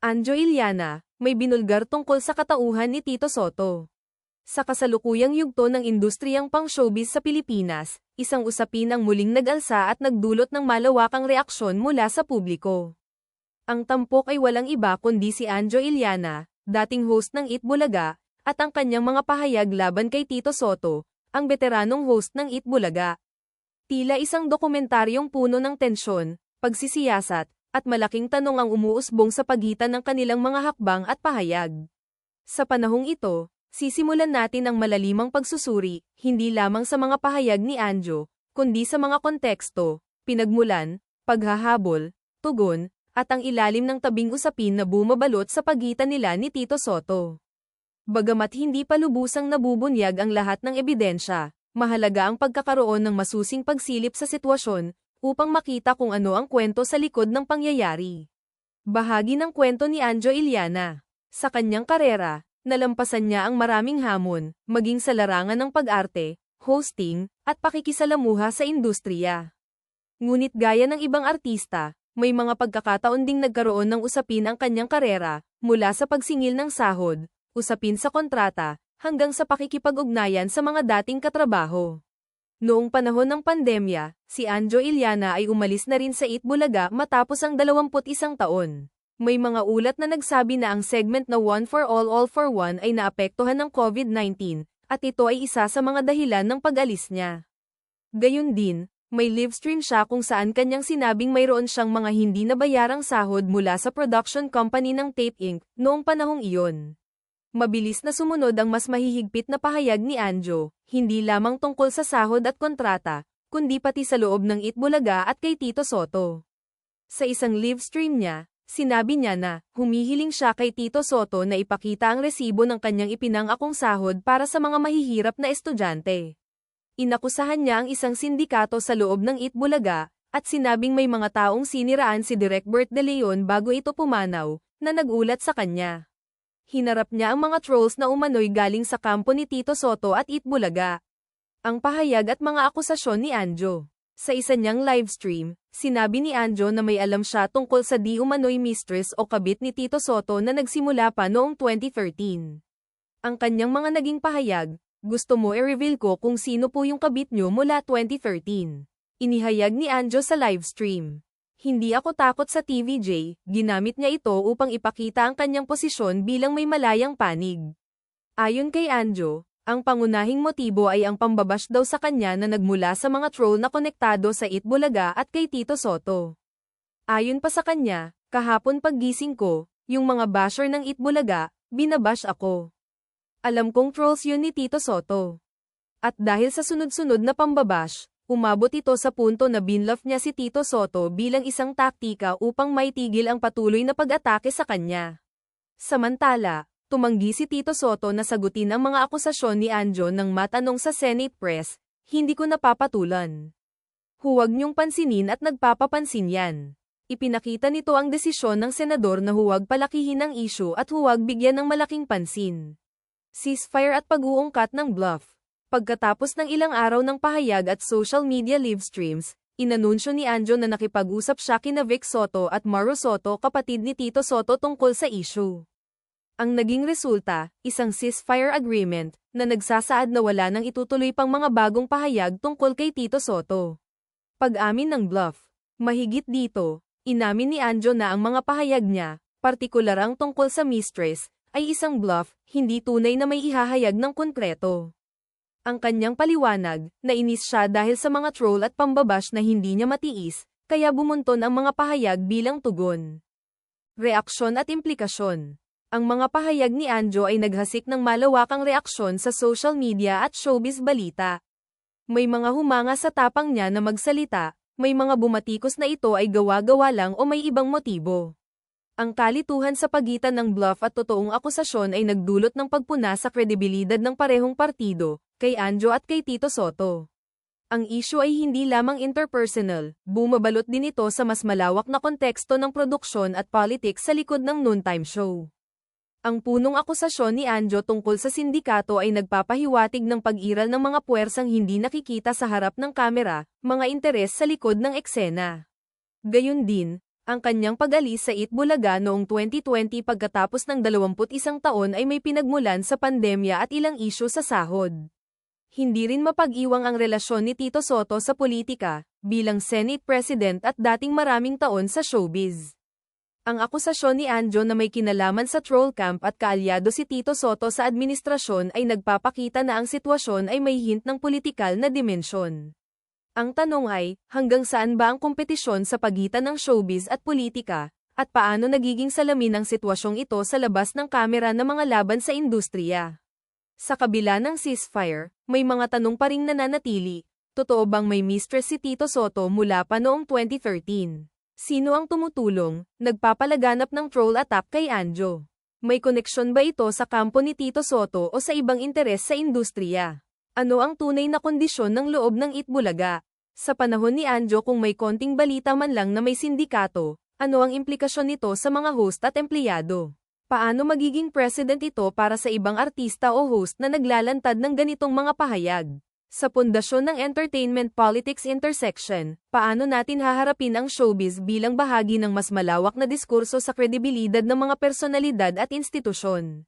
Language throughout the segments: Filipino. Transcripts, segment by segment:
Anjo Iliana, may binulgar tungkol sa katauhan ni Tito Soto. Sa kasalukuyang yugto ng industriyang pang-showbiz sa Pilipinas, isang usapin ang muling nag-alsa at nagdulot ng malawakang reaksyon mula sa publiko. Ang tampok ay walang iba kundi si Anjo Iliana, dating host ng Eat Bulaga, at ang kanyang mga pahayag laban kay Tito Soto, ang veteranong host ng Eat Bulaga. Tila isang dokumentaryong puno ng tensyon, pagsisiyasat, at malaking tanong ang umuusbong sa pagitan ng kanilang mga hakbang at pahayag. Sa panahong ito, sisimulan natin ang malalimang pagsusuri, hindi lamang sa mga pahayag ni Anjo, kundi sa mga konteksto, pinagmulan, paghahabol, tugon, at ang ilalim ng tabing usapin na bumabalot sa pagitan nila ni Tito Soto. Bagamat hindi pa lubusang nabubunyag ang lahat ng ebidensya, mahalaga ang pagkakaroon ng masusing pagsilip sa sitwasyon, upang makita kung ano ang kwento sa likod ng pangyayari. Bahagi ng kwento ni Anjo Iliana. Sa kanyang karera, nalampasan niya ang maraming hamon, maging sa larangan ng pag-arte, hosting, at pakikisalamuha sa industriya. Ngunit gaya ng ibang artista, may mga pagkakataon ding nagkaroon ng usapin ang kanyang karera, mula sa pagsingil ng sahod, usapin sa kontrata, hanggang sa pakikipag-ugnayan sa mga dating katrabaho. Noong panahon ng pandemya, si Anjo Iliana ay umalis na rin sa Itbulaga matapos ang 21 taon. May mga ulat na nagsabi na ang segment na One for All All for One ay naapektuhan ng COVID-19, at ito ay isa sa mga dahilan ng pag-alis niya. Gayun din, may livestream siya kung saan kanyang sinabing mayroon siyang mga hindi nabayarang sahod mula sa production company ng Tape Inc. noong panahong iyon. Mabilis na sumunod ang mas mahihigpit na pahayag ni Anjo, hindi lamang tungkol sa sahod at kontrata, kundi pati sa loob ng Itbulaga at kay Tito Soto. Sa isang live stream niya, sinabi niya na, humihiling siya kay Tito Soto na ipakita ang resibo ng kanyang ipinangakong sahod para sa mga mahihirap na estudyante. Inakusahan niya ang isang sindikato sa loob ng Itbulaga, at sinabing may mga taong siniraan si Direk Bert De Leon bago ito pumanaw, na nagulat sa kanya hinarap niya ang mga trolls na umano'y galing sa kampo ni Tito Soto at Itbulaga. Ang pahayag at mga akusasyon ni Anjo. Sa isa niyang livestream, sinabi ni Anjo na may alam siya tungkol sa di umano'y mistress o kabit ni Tito Soto na nagsimula pa noong 2013. Ang kanyang mga naging pahayag, gusto mo i-reveal ko kung sino po yung kabit niyo mula 2013. Inihayag ni Anjo sa livestream. Hindi ako takot sa TVJ, ginamit niya ito upang ipakita ang kanyang posisyon bilang may malayang panig. Ayon kay Anjo, ang pangunahing motibo ay ang pambabash daw sa kanya na nagmula sa mga troll na konektado sa Itbulaga at kay Tito Soto. Ayon pa sa kanya, kahapon paggising ko, yung mga basher ng Itbulaga, binabash ako. Alam kong trolls yun ni Tito Soto. At dahil sa sunod-sunod na pambabash, Umabot ito sa punto na binlof niya si Tito Soto bilang isang taktika upang maitigil ang patuloy na pag-atake sa kanya. Samantala, tumanggi si Tito Soto na sagutin ang mga akusasyon ni Anjo nang matanong sa Senate Press, hindi ko napapatulan. Huwag niyong pansinin at nagpapapansin yan. Ipinakita nito ang desisyon ng senador na huwag palakihin ang isyu at huwag bigyan ng malaking pansin. Ceasefire at pag-uungkat ng bluff. Pagkatapos ng ilang araw ng pahayag at social media live streams, inanunsyo ni Anjo na nakipag-usap siya kina Vic Soto at Maru Soto kapatid ni Tito Soto tungkol sa issue. Ang naging resulta, isang ceasefire agreement, na nagsasaad na wala nang itutuloy pang mga bagong pahayag tungkol kay Tito Soto. Pag-amin ng bluff. Mahigit dito, inamin ni Anjo na ang mga pahayag niya, partikular ang tungkol sa mistress, ay isang bluff, hindi tunay na may ihahayag ng konkreto. Ang kanyang paliwanag, nainis siya dahil sa mga troll at pambabash na hindi niya matiis, kaya bumunton ang mga pahayag bilang tugon. Reaksyon at implikasyon Ang mga pahayag ni Anjo ay naghasik ng malawakang reaksyon sa social media at showbiz balita. May mga humanga sa tapang niya na magsalita, may mga bumatikos na ito ay gawa-gawa lang o may ibang motibo. Ang kalituhan sa pagitan ng bluff at totoong akusasyon ay nagdulot ng pagpuna sa kredibilidad ng parehong partido, kay Anjo at kay Tito Soto. Ang issue ay hindi lamang interpersonal, bumabalot din ito sa mas malawak na konteksto ng produksyon at politics sa likod ng noontime show. Ang punong akusasyon ni Anjo tungkol sa sindikato ay nagpapahiwatig ng pag-iral ng mga puwersang hindi nakikita sa harap ng kamera, mga interes sa likod ng eksena. Gayun din, Ang kanyang pag-alis sa Itbulaga noong 2020 pagkatapos ng 21 taon ay may pinagmulan sa pandemya at ilang isyu sa sahod. Hindi rin mapag-iwang ang relasyon ni Tito Soto sa politika, bilang Senate President at dating maraming taon sa showbiz. Ang akusasyon ni Anjo na may kinalaman sa troll camp at kaalyado si Tito Soto sa administrasyon ay nagpapakita na ang sitwasyon ay may hint ng politikal na dimensyon. Ang tanong ay, hanggang saan ba ang kompetisyon sa pagitan ng showbiz at politika, at paano nagiging salamin ang sitwasyong ito sa labas ng kamera ng mga laban sa industriya? Sa kabila ng ceasefire, may mga tanong pa ring nananatili. Totoo bang may mistress si Tito Soto mula pa noong 2013? Sino ang tumutulong, nagpapalaganap ng troll attack kay Anjo? May koneksyon ba ito sa kampo ni Tito Soto o sa ibang interes sa industriya? Ano ang tunay na kondisyon ng loob ng Itbulaga? Sa panahon ni Anjo kung may konting balita man lang na may sindikato, ano ang implikasyon nito sa mga host at empleyado? Paano magiging president ito para sa ibang artista o host na naglalantad ng ganitong mga pahayag? Sa pundasyon ng Entertainment Politics Intersection, paano natin haharapin ang showbiz bilang bahagi ng mas malawak na diskurso sa kredibilidad ng mga personalidad at institusyon?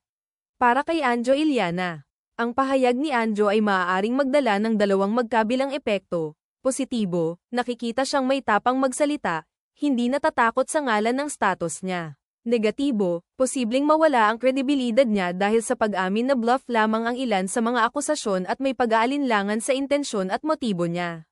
Para kay Anjo Iliana, ang pahayag ni Anjo ay maaaring magdala ng dalawang magkabilang epekto. Positibo, nakikita siyang may tapang magsalita, hindi natatakot sa ngalan ng status niya. Negatibo, posibleng mawala ang kredibilidad niya dahil sa pag-amin na bluff lamang ang ilan sa mga akusasyon at may pag-aalinlangan sa intensyon at motibo niya.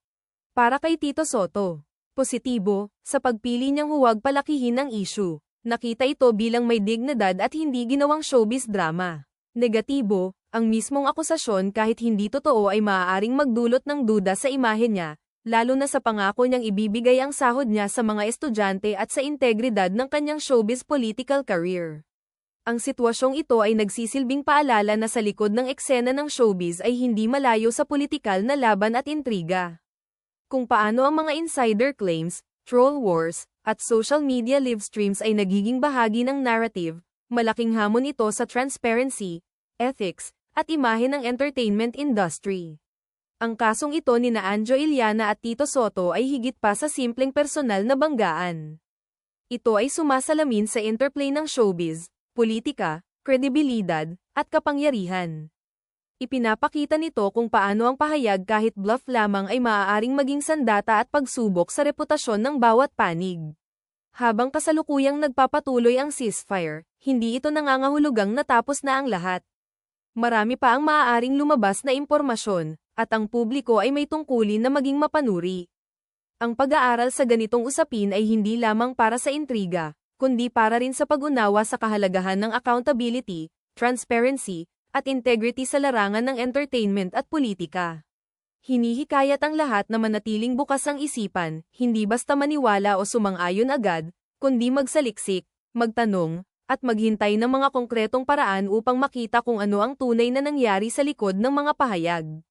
Para kay Tito Soto, positibo, sa pagpili niyang huwag palakihin ang issue. Nakita ito bilang may dignidad at hindi ginawang showbiz drama. Negatibo, ang mismong akusasyon kahit hindi totoo ay maaaring magdulot ng duda sa imahe niya, lalo na sa pangako niyang ibibigay ang sahod niya sa mga estudyante at sa integridad ng kanyang showbiz political career. Ang sitwasyong ito ay nagsisilbing paalala na sa likod ng eksena ng showbiz ay hindi malayo sa politikal na laban at intriga. Kung paano ang mga insider claims, troll wars, at social media live streams ay nagiging bahagi ng narrative, malaking hamon ito sa transparency, ethics, at imahe ng entertainment industry. Ang kasong ito ni na Anjo Iliana at Tito Soto ay higit pa sa simpleng personal na banggaan. Ito ay sumasalamin sa interplay ng showbiz, politika, kredibilidad, at kapangyarihan. Ipinapakita nito kung paano ang pahayag kahit bluff lamang ay maaaring maging sandata at pagsubok sa reputasyon ng bawat panig. Habang kasalukuyang nagpapatuloy ang ceasefire, hindi ito nangangahulugang natapos na ang lahat. Marami pa ang maaaring lumabas na impormasyon, at ang publiko ay may tungkulin na maging mapanuri. Ang pag-aaral sa ganitong usapin ay hindi lamang para sa intriga, kundi para rin sa pag-unawa sa kahalagahan ng accountability, transparency, at integrity sa larangan ng entertainment at politika. Hinihikayat ang lahat na manatiling bukas ang isipan, hindi basta maniwala o sumang-ayon agad, kundi magsaliksik, magtanong, at maghintay ng mga konkretong paraan upang makita kung ano ang tunay na nangyari sa likod ng mga pahayag.